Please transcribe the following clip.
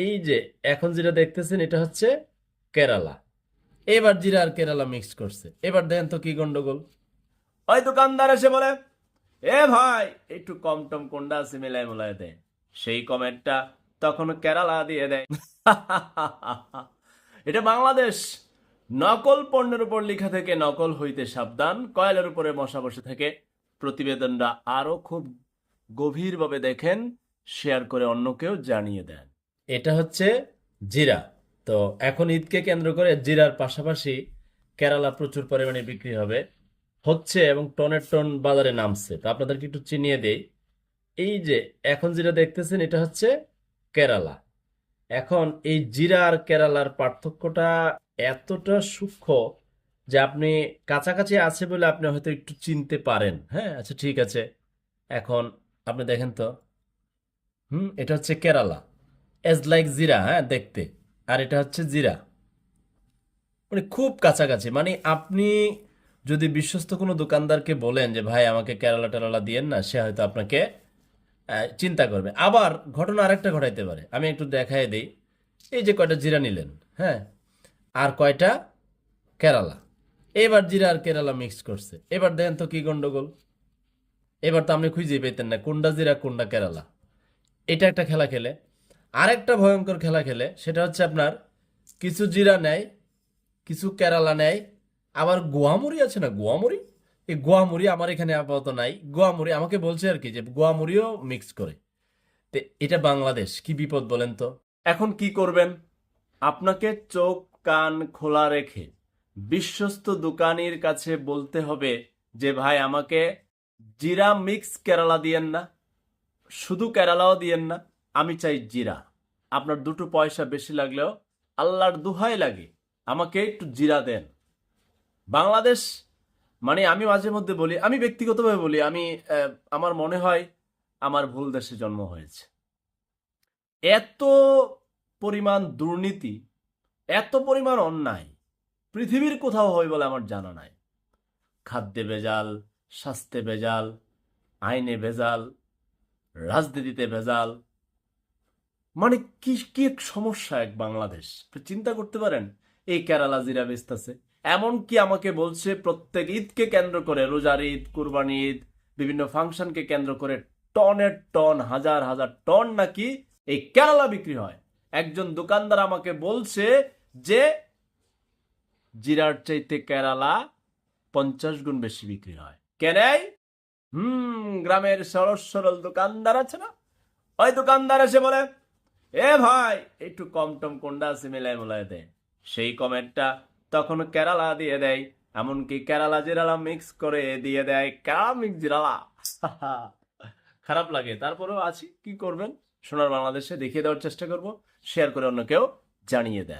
এই যে, এখন যেটা দেখতেছেন, এটা হচ্ছে কেরালা। এবার জিরা আর কেরালা মিক্স করছে। এবার দেখেন তো কি গন্ডগোল? ওই দোকানদার এসে বলে, এ ভাই, একটু কম টম কোনটা আছে মেলায় মোলায় দে। সেই কমেন্টটা তখন কেরালা দিয়ে দেয়। এটা বাংলাদেশ। নকল পণ্যের উপর লেখা থেকে নকল হইতে সাবধান, কয়েলের উপরে মশা বসে থেকে। প্রতিবেদনটা আরও খুব গভীরভাবে দেখেন শেয়ার করে অন্যকেও জানিয়ে দেন। এটা হচ্ছে জিরা। তো এখন ঈদকে কেন্দ্র করে জিরার পাশাপাশি কেরালা প্রচুর পরিমাণে বিক্রি হবে। হচ্ছে এবং টনের টন বাজারে নামছে। তো আপনাদেরকে একটু চিনিয়ে দেই। এই যে এখন যেটা দেখতেছেন, এটা হচ্ছে কেরালা। এখন এই জিরা আর কেরালার পার্থক্যটা এতটা সূক্ষ্ম যে আপনি কাছাকাছি আছে বলে আপনি হয়তো একটু চিনতে পারেন। হ্যাঁ আচ্ছা ঠিক আছে। এখন আপনি দেখেন তো। হুম, এটা হচ্ছে কেরালা। এজ লাইক জিরা হ্যাঁ দেখতে। আর এটা হচ্ছে জিরা মানে খুব কাছাকাছি। মানে আপনি যদি বিশ্বস্ত কোনো দোকানদারকে বলেন যে, ভাই, আমাকে কেরালা টেরালা দিয়েন না, সে হয়তো আপনাকে চিন্তা করবে। আবার ঘটনা আরেকটা ঘটাইতে পারে। আমি একটু দেখাই দিই। এই যে কয়টা জিরা নিলেন হ্যাঁ আর কয়টা কেরালা। এবার জিরা আর কেরালা মিক্স করছে। এবার দেখেন তো কি গন্ডগোল। এবার তো আপনি খুঁজেই পেতেন না কোনটা জিরা কোনটা কেরালা। এটা একটা খেলা খেলে। আরেকটা ভয়ঙ্কর খেলা খেলে, সেটা হচ্ছে আপনার কিছু জিরা নেয়, কিছু কেরালা নেয়, আবার গোয়ামুড়ি আছে না? গোয়ামুড়ি? এই গোয়ামুড়ি আমার এখানে আপাতত নাই। গোয়ামুড়ি আমাকে বলছে আর কি যে গোয়ামুড়িও মিক্স করে। তো এটা বাংলাদেশ, কি বিপদ বলেন তো? এখন কি করবেন? আপনাকে চোখ, কান খোলা রেখে বিশ্বস্ত দোকানির কাছে বলতে হবে যে, ভাই, আমাকে জিরা মিক্স কেরালা দিয়েন না। শুধু কেরালাও দিয়েন না। আমি চাই জিরা। আপনার দুটো পয়সা বেশি লাগলেও আল্লাহর দুহাই লাগে। আমাকে একটু জিরা দেন। বাংলাদেশ মানে আমি মাঝে মধ্যে বলি, আমি ব্যক্তিগতভাবে বলি, আমি আমার মনে হয় আমার ভুল দেশে জন্ম হয়েছে। এত পরিমাণ দুর্নীতি, এত পরিমাণ অন্যায় পৃথিবীর কোথাও হয় বলে আমার জানা নাই। খাদ্যে ভেজাল, স্বাস্থ্যে ভেজাল, আইনে ভেজাল, রাজনীতিতে ভেজাল মানে কি কি এক সমস্যা এক বাংলাদেশ? চিন্তা করতে পারেন, এই কেরালা জিরা বেচতেছে। এমনকি আমাকে বলছে, প্রত্যেক ঈদকে কেন্দ্র করে, রোজার ঈদ, কুরবানি ঈদ, বিভিন্ন ফাংশনকে কেন্দ্র করে টনের টন, হাজার হাজার টন নাকি এই কেরালা বিক্রি হয়। একজন দোকানদার আমাকে বলছে যে, জিরার চাইতে কেরালা পঞ্চাশ গুণ বেশি বিক্রি হয়। কেনাই হুম, গ্রামের সরস সরল দোকানদার আছে না? ওই দোকানদার এসে বলে এ ভাই, একটু কম টম কোনটা আছে মেলায় মোলায় দে সেই কমেন্টটা তখন কেরালা দিয়ে দেয়, এমনকি কেরালা জিরালা মিক্স করে দিয়ে দেয় কেরালা মিক্স জিরালা। খারাপ লাগে। তারপরেও আছি, কি করবেন? সোনার বাংলাদেশে দেখিয়ে দেওয়ার চেষ্টা করব, শেয়ার করে অন্য কেউ জানিয়ে দেন।